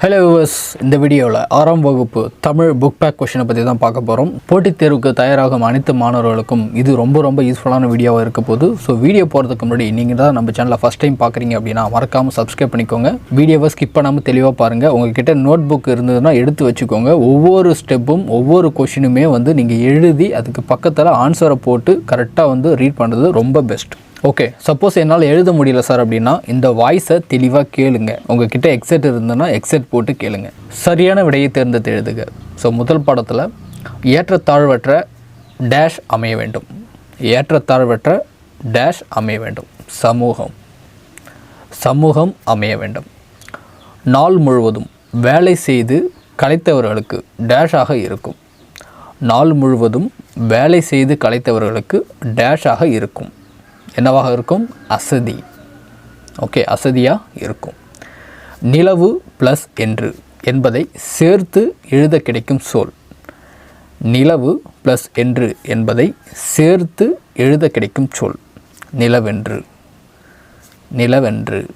Hello viewers இந்த வீடியோவில் ஆறாம் வகுப்பு தமிழ் புக் பேக் கொஷினை பற்றி தான் பார்க்க போகிறோம் போட்டித் தேர்வுக்கு தயாராகும் அனைத்து மாணவர்களுக்கும் இது ரொம்ப ரொம்ப யூஸ்ஃபுல்லான வீடியோவாக இருக்க போது ஸோ வீடியோ போகிறதுக்கு முன்னாடி நீங்கள் தான் நம்ம சேனலை ஃபஸ்ட் டைம் பார்க்குறீங்க அப்படின்னா மறக்காமல் சப்ஸ்கிரைப் பண்ணிக்கோங்க. வீடியோவை ஸ்கிப் பண்ணாமல் தெளிவாக பாருங்கள் உங்ககிட்ட நோட் புக் இருந்ததுன்னா எடுத்து வச்சுக்கோங்க. ஒவ்வொரு ஸ்டெப்பும் ஒவ்வொரு கொஷினுமே வந்து நீங்கள் எழுதி அதுக்கு பக்கத்தில் ஆன்சரை போட்டு கரெக்டாக வந்து ரீட் பண்ணுறது ரொம்ப பெஸ்ட் ஓகே சப்போஸ் என்னால் எழுத முடியல சார் அப்படின்னா இந்த வாய்ஸை தெளிவாக கேளுங்க. உங்ககிட்ட எக்ஸெட் இருந்ததுன்னா எக்ஸெட் போட்டு கேளுங்க. சரியான விடையை தேர்ந்தெடுத்து எழுதுக ஸோ முதல் பாடத்தில் ஏற்றத்தாழ்வற்ற டேஷ் அமைய வேண்டும். ஏற்றத்தாழ்வற்ற டேஷ் அமைய வேண்டும். சமூகம். சமூகம் அமைய வேண்டும். நாள் முழுவதும் வேலை செய்து கலைத்தவர்களுக்கு டேஷாக இருக்கும். நாள் முழுவதும் வேலை செய்து கலைத்தவர்களுக்கு டேஷாக இருக்கும். என்னவாக இருக்கும்? அசதி. ஓகே அசதியாக இருக்கும். நிலவு ப்ளஸ் என்று என்பதை சேர்த்து எழுத கிடைக்கும் சொல். நிலவு ப்ளஸ் என்று என்பதை சேர்த்து எழுத கிடைக்கும் சொல். நிலவென்று. நிலவென்று.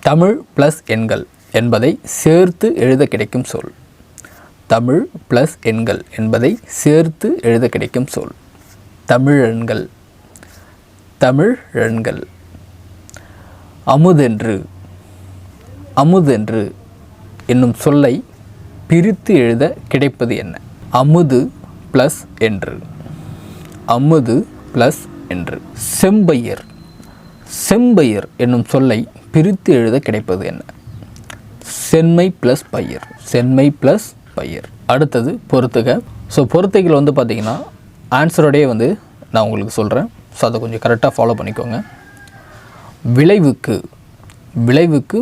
தமிழ் ப்ளஸ் எண்கள் என்பதை சேர்த்து எழுத கிடைக்கும் சொல். தமிழ் ப்ளஸ் எண்கள் என்பதை சேர்த்து எழுத கிடைக்கும் சொல். தமிழெண்கள் தமிழெண்கள் அமுதென்று அமுதென்று என்னும் சொல்லை பிரித்து எழுத கிடைப்பது என்ன? அமுது ப்ளஸ் என்று. அமுது ப்ளஸ் என்று. செம்பயிர் செம்பயிர் என்னும் சொல்லை பிரித்து எழுத கிடைப்பது என்ன? சென்மை ப்ளஸ் பயிர் சென்மை ப்ளஸ் பயிர். அடுத்தது பொறுத்துக. ஸோ பொறுத்தைகள் வந்து பார்த்திங்கன்னா ஆன்சரோடையே வந்து நான் உங்களுக்கு சொல்கிறேன் ஸோ அதை கொஞ்சம் கரெக்டாக ஃபாலோ பண்ணிக்கோங்க. விளைவுக்கு விளைவுக்கு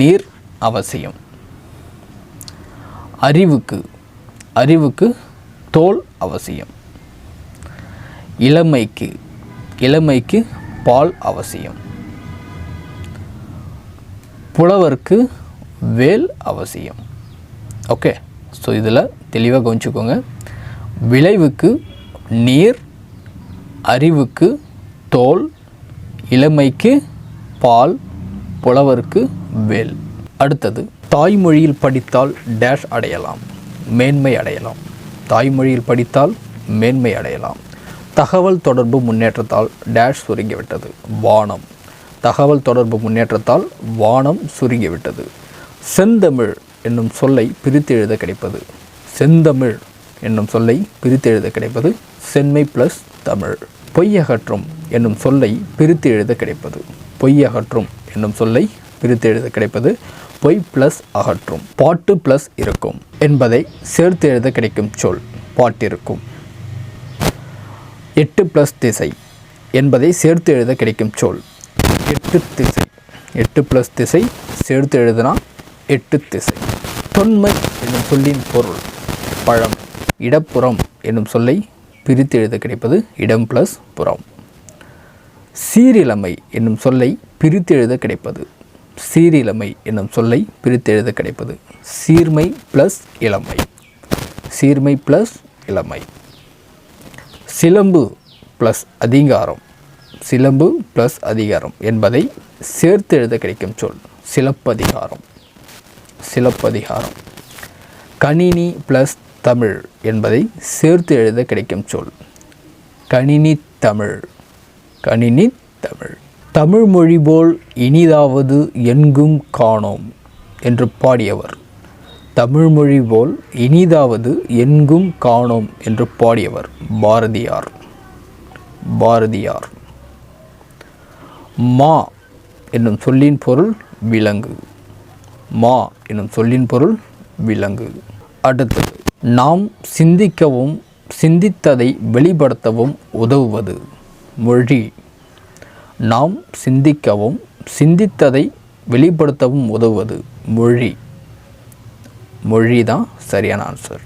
நீர் அவசியம். அறிவுக்கு அறிவுக்கு தோல் அவசியம். இளமைக்கு இளமைக்கு பால் அவசியம். புலவருக்கு வேல் அவசியம். ஓகே ஸோ இதில் தெளிவாக கவனிச்சுக்கோங்க. விளைவுக்கு நீர் அறிவுக்கு தோல் இளமைக்கு பால் புலவருக்கு வேல். அடுத்தது தாய்மொழியில் படித்தால் டேஷ் அடையலாம் மேன்மை அடையலாம். தாய்மொழியில் படித்தால் மேன்மை அடையலாம். தகவல் தொடர்பு முன்னேற்றத்தால் டேஷ் சுருங்கிவிட்டது வானம். தகவல் தொடர்பு முன்னேற்றத்தால் வானம் சுருங்கிவிட்டது. செந்தமிழ் என்னும் சொல்லை பிரித்து எழுத கிடைப்பது. செந்தமிழ் என்னும் சொல்லை பிரித்து எழுத கிடைப்பது சென்மை ப்ளஸ் தமிழ். பொய்யகற்றும் என்னும் சொல்லை பிரித்து எழுத கிடைப்பது. பொய்யகற்றும் என்னும் சொல்லை பிரித்து எழுத கிடைப்பது. பொய் ப்ளஸ் அகற்றும் பாட்டு ப்ளஸ் இருக்கும் என்பதை சேர்த்து எழுத கிடைக்கும் சொல் பாட்டிருக்கும். எட்டு ப்ளஸ் திசை என்பதை சேர்த்து எழுத கிடைக்கும் சொல். எட்டு திசை எட்டு ப்ளஸ் திசை சேர்த்து எழுதுனா எட்டு திசை. தொன்மை என்னும் சொல்லின் பொருள் பழம் இடப்புறம் என்னும் சொல்லை பிரித்து எழுத கிடைப்பது இடம் ப்ளஸ் புறம். சீரிழமை என்னும் சொல்லை பிரித்து எழுத கிடைப்பது. சீரிழமை என்னும் சொல்லை பிரித்து எழுத கிடைப்பது. சீர்மை ப்ளஸ் இளமை. சீர்மை ப்ளஸ் இளமை. சிலம்பு ப்ளஸ் அதிகாரம். சிலம்பு ப்ளஸ் அதிகாரம் என்பதை சேர்த்து எழுத கிடைக்கும் சொல். சிலப்பதிகாரம். சிலப்பதிகாரம். கணினி ப்ளஸ் தமிழ் என்பதை சேர்த்து எழுத கிடைக்கும் சொல். கணினி தமிழ். கணினி தமிழ். தமிழ் மொழி போல் இனிதாவது எங்கும் காணோம் என்று பாடியவர். தமிழ் மொழி போல் இனிதாவது எங்கும் காணோம் என்று பாடியவர் பாரதியார். பாரதியார். மா என்னும் சொல்லின் பொருள் விலங்கு. மா என்னும் சொல்லின் பொருள் விலங்கு. அடுத்தது நாம் சிந்திக்கவும் சிந்தித்ததை வெளிப்படுத்தவும் உதவுவது. மொழி. நாம் சிந்திக்கவும் சிந்தித்ததை வெளிப்படுத்தவும் உதவுவது. மொழி. மொழி தான் சரியான ஆன்சர்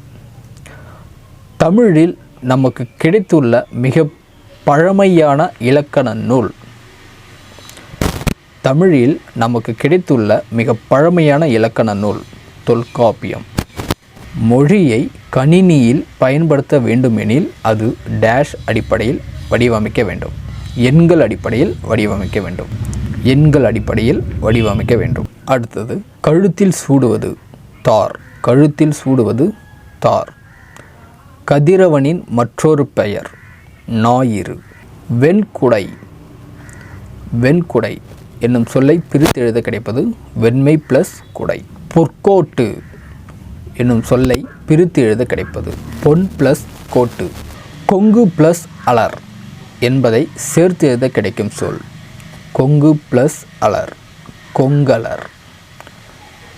தமிழில் நமக்கு கிடைத்துள்ள மிக பழமையான இலக்கண நூல். தமிழில் நமக்கு கிடைத்துள்ள மிக பழமையான இலக்கண நூல் தொல்காப்பியம். மொழியை கணினியில் பயன்படுத்த வேண்டுமெனில் அது டேஷ் அடிப்படையில் வடிவமைக்க வேண்டும். எண்கள் அடிப்படையில் வடிவமைக்க வேண்டும். எண்கள் அடிப்படையில் வடிவமைக்க வேண்டும். அடுத்தது கழுத்தில் சூடுவது தார். கழுத்தில் சூடுவது தார். கதிரவனின் மற்றொரு பெயர் ஞாயிறு. வெண்குடை. வெண்குடை என்னும் சொல்லை பிரித்தெழுத கிடைப்பது வெண்மை ப்ளஸ் குடை. பொற்கோட்டு. என்னும் சொல்லை பிரித்து எழுத கிடைப்பது. பொன் ப்ளஸ் கோட்டு. கொங்கு ப்ளஸ் அலர் என்பதை சேர்த்து எழுத கிடைக்கும் சொல். கொங்கு ப்ளஸ் அலர். கொங்கலர்.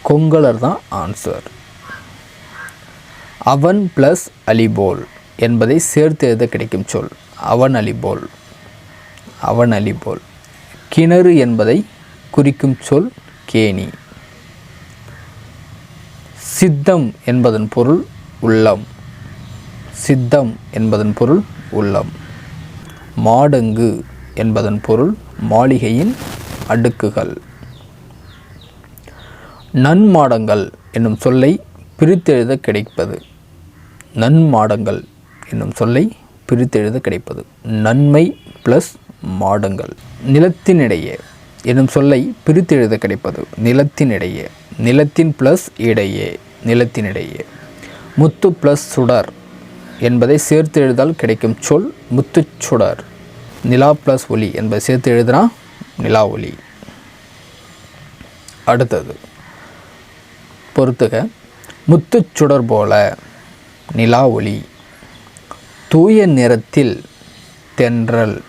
கொங்கலர் தான் ஆன்சர் அவன் ப்ளஸ் அலிபோல் என்பதை சேர்த்து எழுத கிடைக்கும் சொல். அவன் அலிபோல். அவன் அலிபோல். கிணறு என்பதை குறிக்கும் சொல் கேணி. சித்தம் என்பதன் பொருள் உள்ளம். சித்தம் என்பதன் பொருள் உள்ளம். மாடங்கு என்பதன் பொருள் மாளிகையின் அடுக்குகள். நன்மாடங்கள் என்னும் சொல்லை பிரித்தெழுத கிடைப்பது. நன்மாடங்கள் என்னும் சொல்லை பிரித்தெழுத கிடைப்பது. நன்மை ப்ளஸ் மாடங்கள். நிலத்தினிடையே எனும் சொல்லை பிரித்து எழுத கிடைப்பது நிலத்தினிடையே. நிலத்தின் ப்ளஸ் இடையே நிலத்தினிடையே. முத்து ப்ளஸ் சுடர் என்பதை சேர்த்து எழுதால் கிடைக்கும் சொல் முத்துச் சுடர். நிலா ப்ளஸ் ஒலி என்பதை சேர்த்து எழுதுனா நிலா ஒலி. அடுத்தது பொறுத்துக. முத்துச் சுடர் போல நிலா ஒளி தூய நிறத்தில் தென்றல்.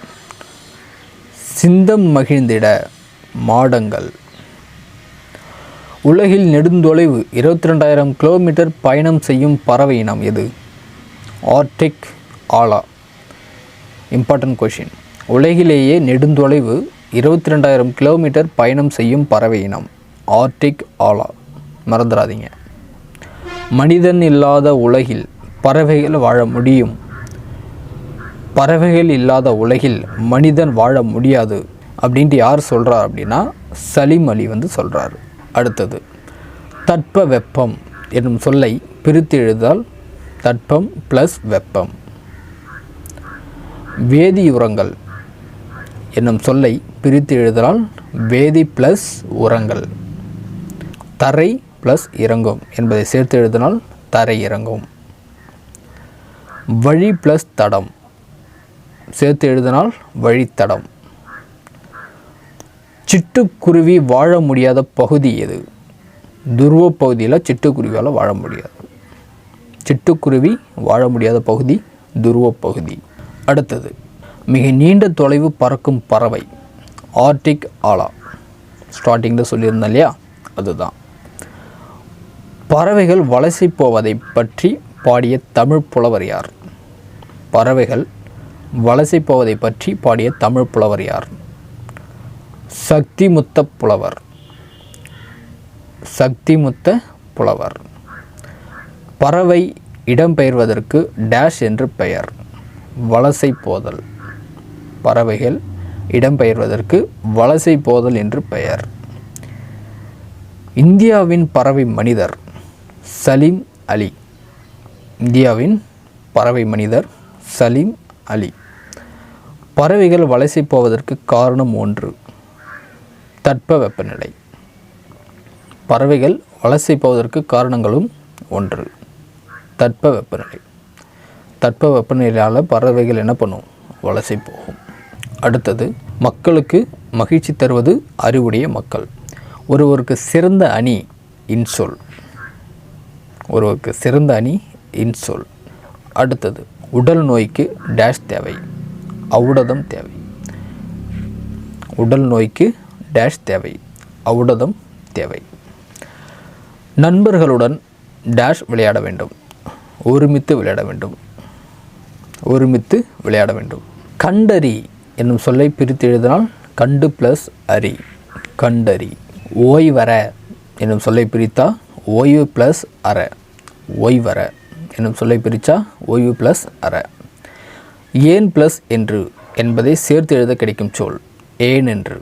சிந்தம் மகிழ்ந்திட மாடங்கள். உலகில் நெடுந்தொலைவு இருபத்தி ரெண்டாயிரம் கிலோமீட்டர் பயணம் செய்யும் பறவை இனம் எது? ஆர்டிக் ஆலா. இம்பார்ட்டன்ட் கொஷின் உலகிலேயே நெடுந்தொலைவு இருபத்தி ரெண்டாயிரம் கிலோமீட்டர் பயணம் செய்யும் பறவை இனம். ஆர்டிக் ஆலா. மறந்துடாதீங்க. மனிதன் இல்லாத உலகில் பறவைகள் வாழ முடியும். பறவைகள் இல்லாத உலகில் மனிதன் வாழ முடியாது. அப்படின்ட்டு யார் சொல்கிறார் அப்படின்னா சலீம் அலி வந்து சொல்கிறார் அடுத்தது தட்ப வெப்பம் என்னும் சொல்லை பிரித்து எழுதால் தட்பம் ப்ளஸ் வெப்பம். வேதி உரங்கள் என்னும் சொல்லை பிரித்து எழுதலால் வேதி ப்ளஸ் உரங்கள். தரை ப்ளஸ் இறங்கும் என்பதை சேர்த்து எழுதினால் தரை இறங்கும். வழி ப்ளஸ் தடம் சேர்த்து எழுதினால் வழித்தடம். சிட்டுக்குருவி வாழ முடியாத பகுதி எது? துருவ பகுதியில் சிட்டுக்குருவியால் வாழ முடியாது. சிட்டுக்குருவி வாழ முடியாத பகுதி துருவ பகுதி. அடுத்தது மிக நீண்ட தொலைவு பறக்கும் பறவை ஆர்டிக் ஆலா. ஸ்டார்டிங்கில் சொல்லியிருந்தேன் இல்லையா? அதுதான். பறவைகள் வலசை போவதை பற்றி பாடிய தமிழ் புலவர் யார்? பறவைகள் வலசை போவதை பற்றி பாடிய தமிழ் புலவர் யார்? சக்திமுத்த புலவர் சக்திமுத்த புலவர் பறவை இடம்பெயர்வதற்கு டேஷ் என்று பெயர். வலசை போதல் பறவைகள் இடம்பெயர்வதற்கு வலசை போதல் என்று பெயர். இந்தியாவின் பறவை மனிதர் சலீம் அலி. இந்தியாவின் பறவை மனிதர் சலீம் அலி. பறவைகள் வலசை போவதற்கு காரணம் ஒன்று. தட்ப வெப்பநிலை பறவைகள் வலசை போவதற்கு காரணங்களும் ஒன்று. தட்ப வெப்பநிலை தட்ப வெப்பநிலையால் பறவைகள் என்ன பண்ணும்? வலசை போகும். அடுத்தது மக்களுக்கு மகிழ்ச்சி தருவது அறிவுடைய மக்கள். ஒருவருக்கு சிறந்த அணி இன்சொல். ஒருவருக்கு சிறந்த அணி இன்சொல். அடுத்தது உடல் நோய்க்கு டேஷ் தேவை. ஔடதம் தேவை. உடல் நோய்க்கு டேஷ் தேவை. ஔடதம் தேவை. நண்பர்களுடன் டேஷ் விளையாட வேண்டும். ஒருமித்து விளையாட வேண்டும். ஒருமித்து விளையாட வேண்டும். கண்டறி என்னும் சொல்லை பிரித்து எழுதினால் கண்டு ப்ளஸ் அரி. கண்டறி. ஓய்வர என்னும் சொல்லை பிரித்தா ஓய்வு ப்ளஸ் அற. ஓய்வர என்னும் சொல்லை பிரித்தா ஓய்வு ப்ளஸ் அற. ஏன் ப்ளஸ் என்று என்பதை சேர்த்து எழுத கிடைக்கும் சொல். ஏன் என்று.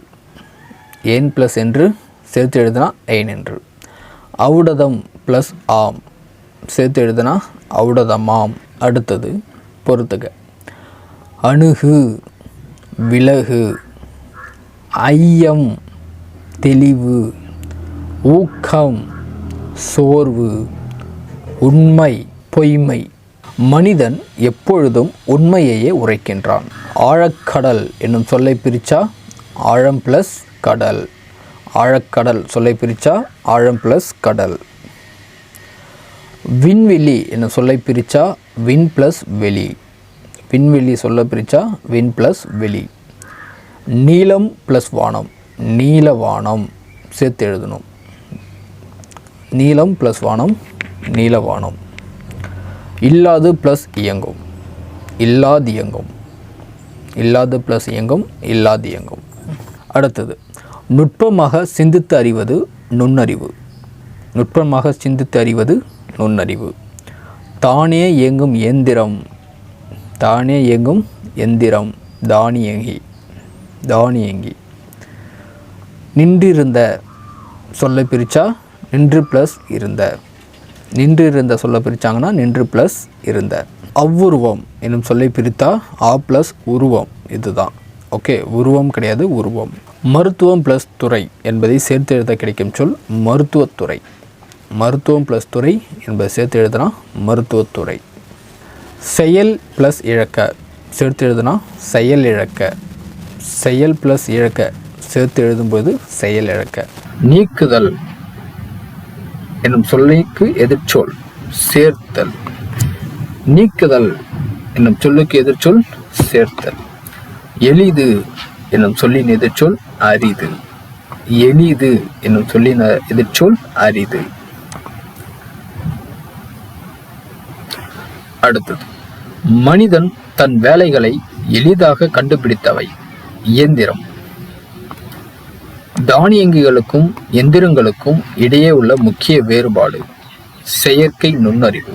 ஏன் ப்ளஸ் என்று சேர்த்து எழுதுனா ஏன் என்று. அவுடதம் ப்ளஸ் ஆம். சேர்த்து எழுதுனா அவுடதமாம் அடுத்தது பொறுத்துக. அணுகு விலகு ஐயம் தெளிவு ஊக்கம் சோர்வு உண்மை பொய்மை. மனிதன் எப்பொழுதும் உண்மையையே உரைக்கின்றான். ஆழக்கடல் என்னும் சொல்லை பிரித்தா ஆழம் ப்ளஸ் கடல். ஆழக்கடல் சொல்லை பிரித்தா ஆழம் ப்ளஸ் கடல். விண்வெளி என்ன சொல்லை பிரித்தா வின் ப்ளஸ் வெளி. விண்வெளி சொல்ல பிரித்தா வின் ப்ளஸ் வெளி. நீளம் ப்ளஸ் வானம். நீல வானம். சேர்த்து எழுதணும். நீளம் ப்ளஸ் வானம் நீல வானம். இல்லாது ப்ளஸ் இயங்கும். இல்லாது இயங்கும். இல்லாது ப்ளஸ் இயங்கும் இல்லாது இயங்கும். அடுத்தது. நுட்பமாக சிந்தித்து அறிவது நுண்ணறிவு. நுட்பமாக சிந்தித்து அறிவது நுண்ணறிவு. தானே இயங்கும் இயந்திரம். தானே இயங்கும் எந்திரம் தானியங்கி தானியங்கி நின்றிருந்த சொல்லை பிரித்தா நின்று ப்ளஸ் இருந்த. நின்று இருந்த சொல்ல பிரித்தாங்கன்னா நின்று ப்ளஸ் இருந்த. அவ்வுருவம் என்னும் சொல்லை பிரித்தா ஆ ப்ளஸ் உருவம். இதுதான். ஓகே உருவம் கிடையாது உருவம். மருத்துவம் ப்ளஸ் துறை என்பதை சேர்த்து எழுத கிடைக்கும் சொல் மருத்துவத்துறை. மருத்துவம் ப்ளஸ் துறை என்பதை சேர்த்து எழுதுனா மருத்துவத்துறை. செயல் ப்ளஸ் இழக்க சேர்த்து எழுதுனா செயல் இழக்க. செயல் ப்ளஸ் இழக்க சேர்த்து எழுதும்போது செயல் இழக்க. நீக்குதல் என்னும் சொல்லுக்கு எதிர்ச்சொல் சேர்த்தல். நீக்குதல் என்னும் சொல்லுக்கு எதிர்ச்சொல் சேர்த்தல். எளிது என்னும் சொல்லின் எதிர்ச்சொல் அரிது. எளிது என்னும் சொல்லின் எதிர்ச்சொல் அரிது. அடுத்தது மனிதன் தன் வேலைகளை எளிதாக கண்டுபிடித்தவை. இயந்திரம். தானியங்கிகளுக்கும் எந்திரங்களுக்கும் இடையே உள்ள முக்கிய வேறுபாடு செயற்கை நுண்ணறிவு.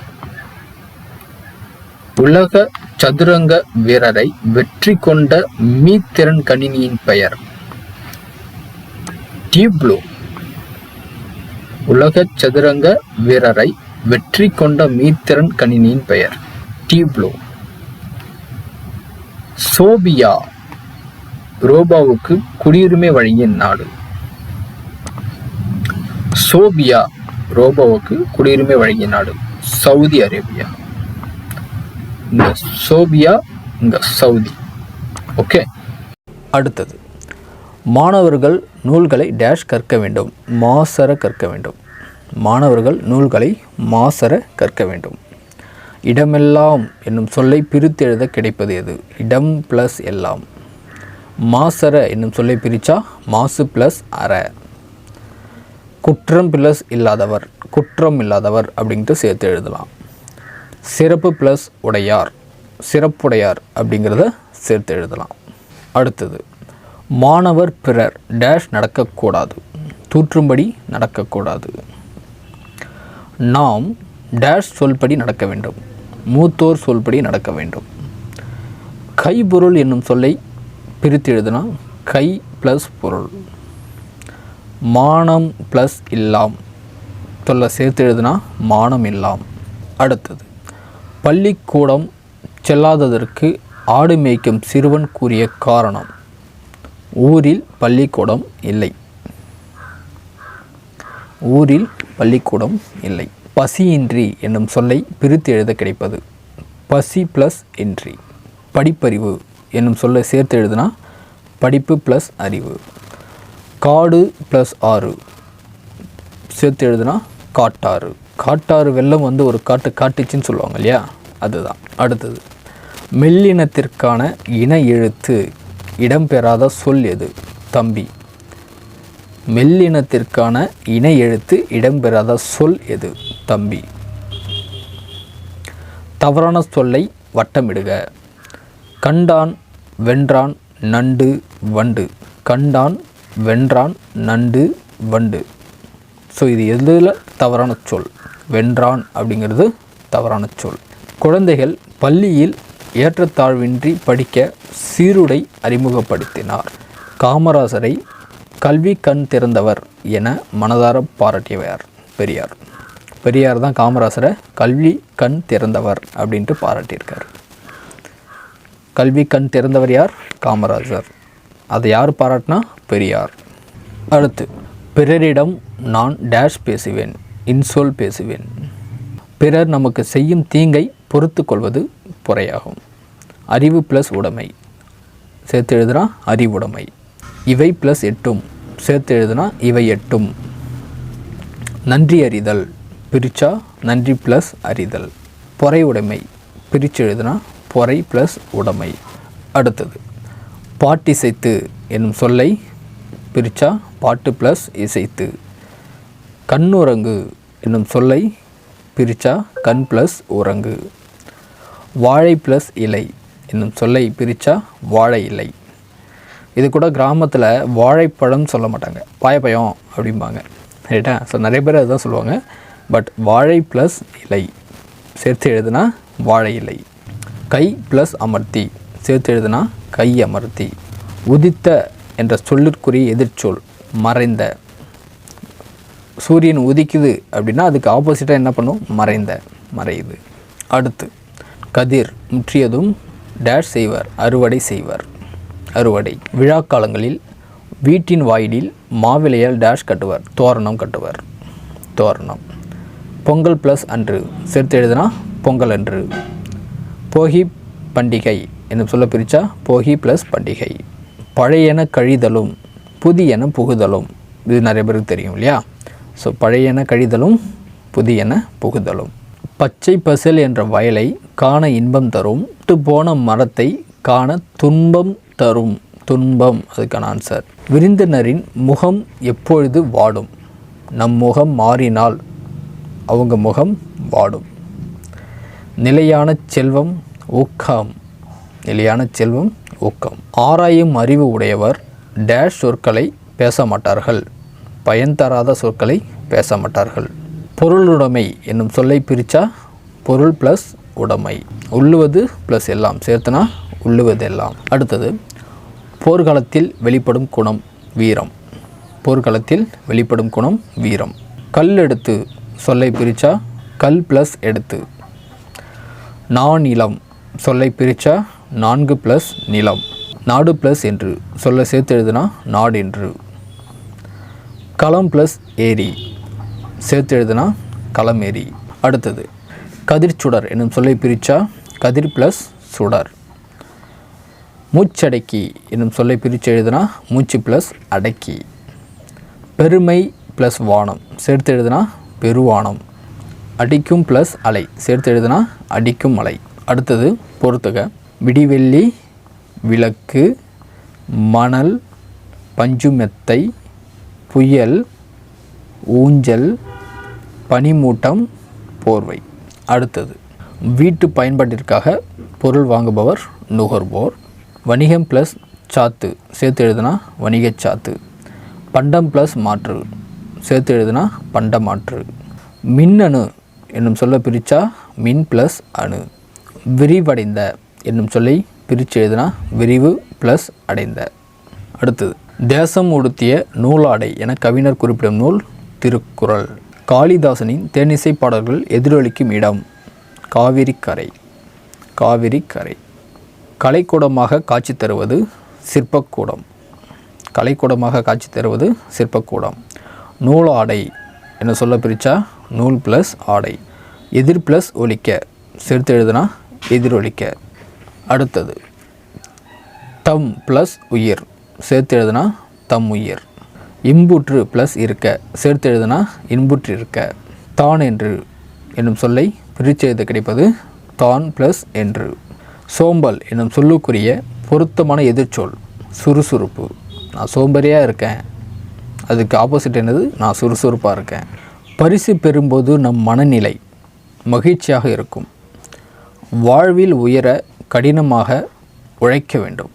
உலக சதுரங்க வீரரை வெற்றி கொண்ட மீத்திறன் கணினியின் பெயர். டியூப்ளோ உலக சதுரங்க வீரரை வெற்றி கொண்ட மீத்திறன் கணினியின் பெயர். டியூப்ளோ சோபியா. ரோபாவுக்கு குடியுரிமை வழங்கிய நாடு. சோபியா ரோபாவுக்கு குடியுரிமை வழங்கிய நாடு. Saudi Arabia. இந்த சோபியா இந்த சவுதி. ஓகே அடுத்தது மாணவர்கள் நூல்களை டேஷ் கற்க வேண்டும் மாசர கற்க வேண்டும். மாணவர்கள் நூல்களை மாசர கற்க வேண்டும். இடமெல்லாம் என்னும் சொல்லை பிரித்து எழுத கிடைப்பது எது? இடம் ப்ளஸ் எல்லாம். மாசர என்னும் சொல்லை பிரித்தா மாசு ப்ளஸ் அற. குற்றம் ப்ளஸ் இல்லாதவர் குற்றம் இல்லாதவர் அப்படின்ட்டு சேர்த்து எழுதலாம். சிறப்பு ப்ளஸ் உடையார். சிறப்புடையார் அப்படிங்கிறத சேர்த்து எழுதலாம். அடுத்தது மாணவர் பிறர் டேஷ் நடக்கக்கூடாது. தூற்றும்படி நடக்கக்கூடாது. நாம் டேஷ் சொல்படி நடக்க வேண்டும். மூத்தோர் சொல்படி நடக்க வேண்டும். கைபொருள் என்னும் சொல்லை பிரித்து எழுதுனா கை ப்ளஸ் பொருள். மானம் ப்ளஸ் இல்லாம். சொல்ல சேர்த்து எழுதுனா மானம் இல்லாம். அடுத்தது பள்ளிக்கூடம் செல்லாததற்கு ஆடு மேய்க்கும் சிறுவன் கூறிய காரணம். ஊரில் பள்ளிக்கூடம் இல்லை. ஊரில் பள்ளிக்கூடம் இல்லை. பசியின்றி என்னும் சொல்லை பிரித்து எழுத கிடைப்பது. பசி ப்ளஸ் இன்றி. படிப்பறிவு என்னும் சொல்லை சேர்த்து எழுதுனா படிப்பு ப்ளஸ் அறிவு. காடு ப்ளஸ் ஆறு சேர்த்து எழுதுனா காட்டாறு. காட்டாறு வெள்ளம் வந்து ஒரு காட்டு காட்டுச்சுன்னு சொல்லுவாங்க இல்லையா? அதுதான். அடுத்தது மெல்லினத்திற்கான இன எழுத்து இடம்பெறாத சொல் எது? தம்பி. மெல்லினத்திற்கான இன எழுத்து இடம்பெறாத சொல் எது? தம்பி. தவறான சொல்லை வட்டமிடுக. கண்டான் வென்றான் நண்டு வண்டு. கண்டான் வென்றான் நண்டு வண்டு. ஸோ இது எதில் தவறான சொல்? வென்றான் அப்படிங்கிறது தவறான சொல். குழந்தைகள் பள்ளியில் ஏற்றத்தாழ்வின்றி படிக்க சீருடை அறிமுகப்படுத்தினார். காமராசரை கல்வி கண் திறந்தவர் என மனதார பாராட்டியவர் பெரியார். பெரியார் தான் காமராசரை கல்வி கண் திறந்தவர் அப்படின்ட்டு பாராட்டியிருக்கார். கல்வி கண் திறந்தவர் யார்? காமராஜர். அதை யார் பாராட்டினா? பெரியார். அடுத்து பிறரிடம் நான் டேஷ் பேசுவேன் இன்சொல் பேசுவேன். பிறர் நமக்கு செய்யும் தீங்கை பொறுத்து கொள்வது பொறையாகும். அறிவு ப்ளஸ் உடைமை. சேர்த்து எழுதுனா அறிவுடைமை இவை ப்ளஸ் எட்டும். சேர்த்து எழுதுனா இவை எட்டும். நன்றி அறிதல். பிரிச்சா நன்றி ப்ளஸ் அறிதல். பொறை உடைமை. பிரித்து எழுதுனா பொறை ப்ளஸ் உடைமை. அடுத்தது பாட்டிசைத்து என்னும் சொல்லை பிரிச்சா பாட்டு ப்ளஸ் இசைத்து. கண்ணுரங்கு என்னும் சொல்லை பிரிச்சா கண் ப்ளஸ் உறங்கு வாழை ப்ளஸ் இலை என்னும் சொல்லை பிரித்தா வாழை இலை. இது கூட கிராமத்தில் வாழைப்பழம்னு சொல்ல மாட்டாங்க. பாயப்பயம் அப்படிம்பாங்க. ரைட்டா ஸோ நிறைய பேர் அதுதான் சொல்லுவாங்க. பட் வாழை ப்ளஸ் இலை சேர்த்து எழுதுனா வாழை இலை. கை ப்ளஸ் அமர்த்தி சேர்த்து எழுதுனா கை அமர்த்தி. உதித்த என்ற சொல்லிற்குரிய எதிர்ச்சொல் மறைந்த. சூரியன் உதிக்குது அப்படின்னா அதுக்கு ஆப்போசிட்டாக என்ன பண்ணும்? மறைந்த மறையுது. அடுத்து கதிர் முற்றியதும் டேஷ் செய்வர் அறுவடை செய்வர். அறுவடை. விழா காலங்களில் வீட்டின் வாயிலில் மாவிளையால் டேஷ் கட்டுவர் தோரணம் கட்டுவர். தோரணம். பொங்கல் ப்ளஸ் அன்று. சேர்த்து எழுதுனா பொங்கல் அன்று. போகி பண்டிகை. என்று சொல்ல பிரித்தா போகி ப்ளஸ் பண்டிகை. பழையன கழிதலும். புதியன புகுதலும். இது நிறைய பேருக்கு தெரியும் இல்லையா? ஸோ பழையன கழிதலும் புதியன புகுதலும். பச்சை பசல் என்ற வயலை காண இன்பம் தரும் விட்டு போன மரத்தை காண துன்பம் தரும். துன்பம் அதுக்கான ஆன்சர் விருந்தினரின் முகம் எப்பொழுது வாடும்? நம் முகம் மாறினால் அவங்க முகம் வாடும். நிலையான செல்வம் ஊக்கம். நிலையான செல்வம் ஊக்கம். ஆராயும் அறிவு உடையவர் டேஷ் சொற்களை பேச மாட்டார்கள் பயன் தராத சொற்களை பேச மாட்டார்கள் பொருளுடைமை என்னும் சொல்லை பிரித்தா பொருள் ப்ளஸ் உடைமை. உள்ளுவது ப்ளஸ் எல்லாம் சேர்த்துனா உள்ளுவது எல்லாம். அடுத்தது போர்க்காலத்தில் வெளிப்படும் குணம் வீரம். போர்க்காலத்தில் வெளிப்படும் குணம் வீரம். கல் எடுத்து சொல்லை பிரித்தா கல் ப்ளஸ் எடுத்து. நான் இளம் சொல்லை பிரித்தா நான்கு ப்ளஸ் நிலம். நாடு ப்ளஸ் என்று சொல்ல சேர்த்து எழுதுனா நாடு என்று. களம் ப்ளஸ் ஏரி. சேர்த்து எழுதுனா களம் ஏரி. அடுத்தது கதிர் சுடர் என்னும் சொல்லை பிரித்தா கதிர் ப்ளஸ் சுடர். மூச்சடக்கி என்னும் சொல்லை பிரித்து எழுதுனா மூச்சு ப்ளஸ் அடக்கி. பெருமை ப்ளஸ் வானம் சேர்த்து எழுதுனா பெருவானம். அடிக்கும் ப்ளஸ் அலை சேர்த்து எழுதுனா அடிக்கும் அலை. அடுத்தது பொறுத்துக விடிவெள்ளி விளக்கு மணல் பஞ்சுமெத்தை புயல் ஊஞ்சல் பனிமூட்டம் போர்வை. அடுத்தது வீட்டு பயன்பாட்டிற்காக பொருள் வாங்குபவர் நுகர்வோர். வணிகம் ப்ளஸ் சாத்து சேர்த்து எழுதுனா வணிகச் சாத்து. பண்டம் ப்ளஸ் மாற்று சேர்த்து எழுதுனா பண்ட மாற்று. மின்னணு என்னும் சொல்ல பிரித்தா மின் ப்ளஸ் அணு. விரிவடைந்த என்னும் சொல்லை பிரித்து எழுதுனா விரிவு ப்ளஸ் அடைந்த. அடுத்தது தேசம் உடுத்திய நூலாடை என கவிஞர் குறிப்பிடும் நூல் திருக்குறள். காளிதாசனின் தேனிசை பாடல்கள் எதிரொலிக்கும் இடம் காவிரி கரை காவிரி கரை கலைக்கூடமாக காட்சி தருவது சிற்பக்கூடம். கலைக்கூடமாக காட்சி தருவது சிற்பக்கூடம். நூல் ஆடை என்ன சொல்ல பிரித்தா நூல் ப்ளஸ் ஆடை. எதிர் ப்ளஸ் ஒலிக்க. சேர்த்து எழுதுனா எதிரொலிக்க. அடுத்தது. தம் ப்ளஸ் உயிர். சேர்த்து எழுதுனா தம் உயிர். இம்புற்று ப்ளஸ் இருக்க. சேர்த்து எழுதுனா இன்புற்று இருக்க. தான் என்று என்னும் சொல்லை பிரித்து எழுத கிடைப்பது தான் ப்ளஸ் என்று. சோம்பல் என்னும் சொல்லுக்குரிய பொருத்தமான எதிர்ச்சொல் சுறுசுறுப்பு. நான் சோம்பேறியாக இருக்கேன். அதுக்கு ஆப்போசிட் என்னது? நான் சுறுசுறுப்பாக இருக்கேன். பரிசு பெறும்போது நம் மனநிலை மகிழ்ச்சியாக இருக்கும். வாழ்வில் உயர கடினமாக உழைக்க வேண்டும்.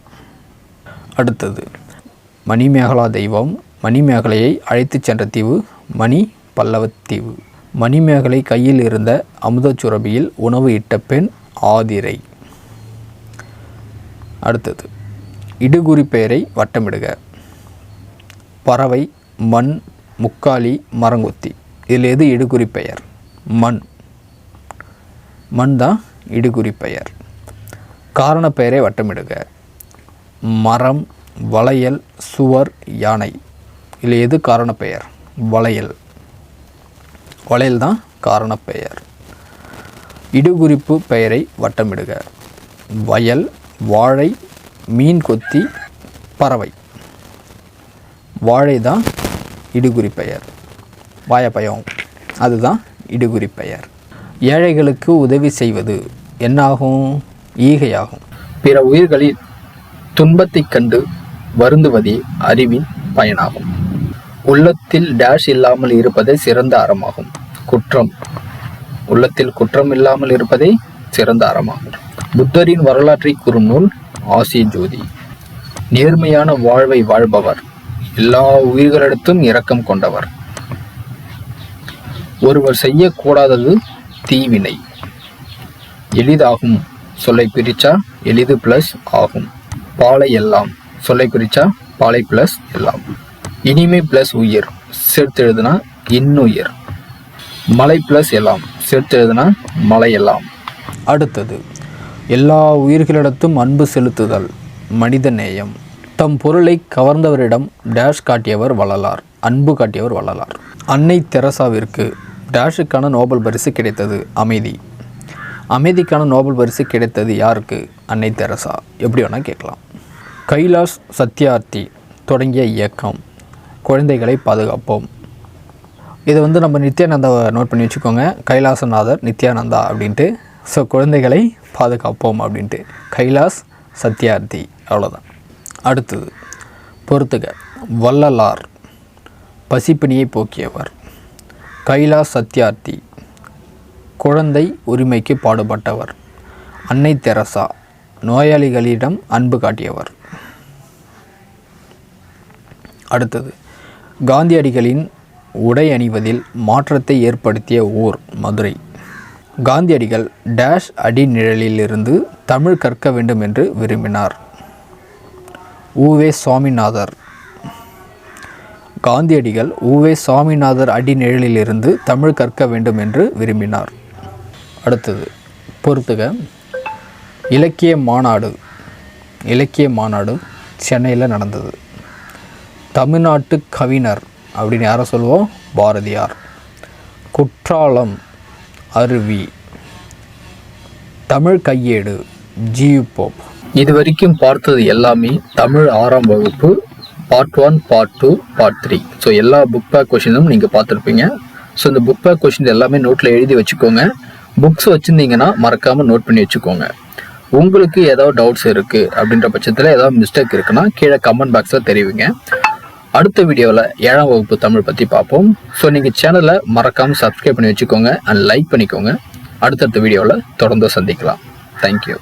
அடுத்தது மணிமேகலா தெய்வம் மணிமேகலையை அழைத்துச் சென்ற தீவு மணி பல்லவத்தீவு மணிமேகலை கையில் இருந்த அமுதச்சுரபியில் உணவு இட்ட பெண் ஆதிரை. அடுத்தது இடுகுறி பெயரை வட்டமிடுக. பறவை மண் முக்காலி மரங்கொத்தி. இதில் எது இடுகுறி பெயர்? மண். மண் தான் இடுகுறி பெயர். காரணப்பெயரை வட்டமிடுக. மரம் வளையல் சுவர் யானை. இல்லை எது காரணப்பெயர் வளையல். வளையல் தான் காரணப்பெயர் இடுகுறிப்பு பெயரை வட்டமிடுக. வயல் வாழை மீன் கொத்தி பறவை. வாழை தான் இடுகுறி பெயர். வாயப்பயம் அதுதான் இடுகுறி பெயர். ஏழைகளுக்கு உதவி செய்வது. என்னாகும்? ஈகையாகும். பிற உயிர்களில் துன்பத்தைக் கண்டு வருந்துவதே அறிவின் பயனாகும். உள்ளத்தில் டேஷ் இல்லாமல் இருப்பதே சிறந்த அறமாகும். குற்றம் உள்ளத்தில் குற்றம் இல்லாமல் இருப்பதே சிறந்த அறமாகும். புத்தரின் வரலாற்றை கூறும் நூல் ஆசிய ஜோதி. நேர்மையான வாழ்வை வாழ்பவர் எல்லா உயிர்களிடத்தும் இரக்கம் கொண்டவர். ஒருவர் செய்யக்கூடாதது தீவினை. எளிதாகும் சொல்லை பிரிச்சா எளிது பிளஸ் ஆகும். பாலை எல்லாம். சொல்லை பிரிச்சா பாலை பிளஸ் எல்லாம். இனிமை பிளஸ் உயிர். சேர்த்து எழுதுனா இன்னுயிர். மலை பிளஸ் எல்லாம். சேர்த்து எழுதுனா மலை எல்லாம். அடுத்தது எல்லா உயிர்களிடத்தும் அன்பு செலுத்துதல். மனித நேயம். தம் பொருளை கவர்ந்தவரிடம் டேஷ் காட்டியவர் வள்ளலார். அன்பு காட்டியவர் வள்ளலார். அன்னை தெரசாவிற்கு டேஷுக்கான நோபல் பரிசு கிடைத்தது. அமைதி. அமைதிக்கான நோபல் பரிசு கிடைத்தது யாருக்கு? அன்னை தெரசா. எப்படி வேணால் கேட்கலாம். கைலாஷ் சத்யார்த்தி தொடங்கிய இயக்கம். குழந்தைகளை பாதுகாப்போம். இதை வந்து நம்ம நித்யானந்தாவை நோட் பண்ணி வச்சுக்கோங்க. கைலாசநாதர் நித்யானந்தா அப்படின்ட்டு. ஸோ குழந்தைகளை பாதுகாப்போம் அப்படின்ட்டு. கைலாஸ் சத்யார்த்தி. அவ்வளோதான் அடுத்தது பொறுத்துக. வள்ளலார் பசிப்பிணியை போக்கியவர். கைலாஸ் சத்யார்த்தி. குழந்தை உரிமைக்கு பாடுபட்டவர். அன்னை தெரசா நோயாளிகளிடம் அன்பு காட்டியவர். அடுத்தது காந்தியடிகளின் உடை அணிவதில் மாற்றத்தை ஏற்படுத்திய ஊர் மதுரை. காந்தியடிகள் டேஷ் அடி நிழலிலிருந்து தமிழ் கற்க வேண்டும் என்று விரும்பினார். ஊவே சுவாமிநாதர். காந்தியடிகள் ஊவே சுவாமிநாதர் அடி நிழலிலிருந்து தமிழ் கற்க வேண்டும் என்று விரும்பினார். அடுத்தது பொறுத்துக. இலக்கிய மாநாடு இலக்கிய மாநாடு சென்னையில் நடந்தது. தமிழ்நாட்டு கவிஞர் அப்படின்னு யாரை சொல்லுவோம்? பாரதியார். குற்றாலம் அருவி. தமிழ் கையேடு ஜியு போப். இது வரைக்கும் பார்த்தது எல்லாமே தமிழ் ஆறாம் வகுப்பு part one part two part three so எல்லா புக் பேக் கொஷினும் நீங்கள் பார்த்துருப்பீங்க. ஸோ இந்த புக் பேக் கொஷின் எல்லாமே நோட்டில் எழுதி வச்சுக்கோங்க. புக்ஸ் வச்சுருந்தீங்கன்னா மறக்காமல் நோட் பண்ணி வச்சுக்கோங்க. உங்களுக்கு ஏதாவது டவுட்ஸ் இருக்குது அப்படின்ற பட்சத்தில் ஏதாவது மிஸ்டேக் இருக்குன்னா கீழே கமெண்ட் பாக்ஸில் தெரிவிங்க. அடுத்த வீடியோவில் ஏழாம் வகுப்பு தமிழ் பற்றி பார்ப்போம். ஸோ நீங்கள் சேனலை மறக்காமல் சப்ஸ்கிரைப் பண்ணி வச்சுக்கோங்க அண்ட் லைக் பண்ணிக்கோங்க. அடுத்தடுத்த வீடியோவில் தொடர்ந்து சந்திக்கலாம். தேங்க்யூ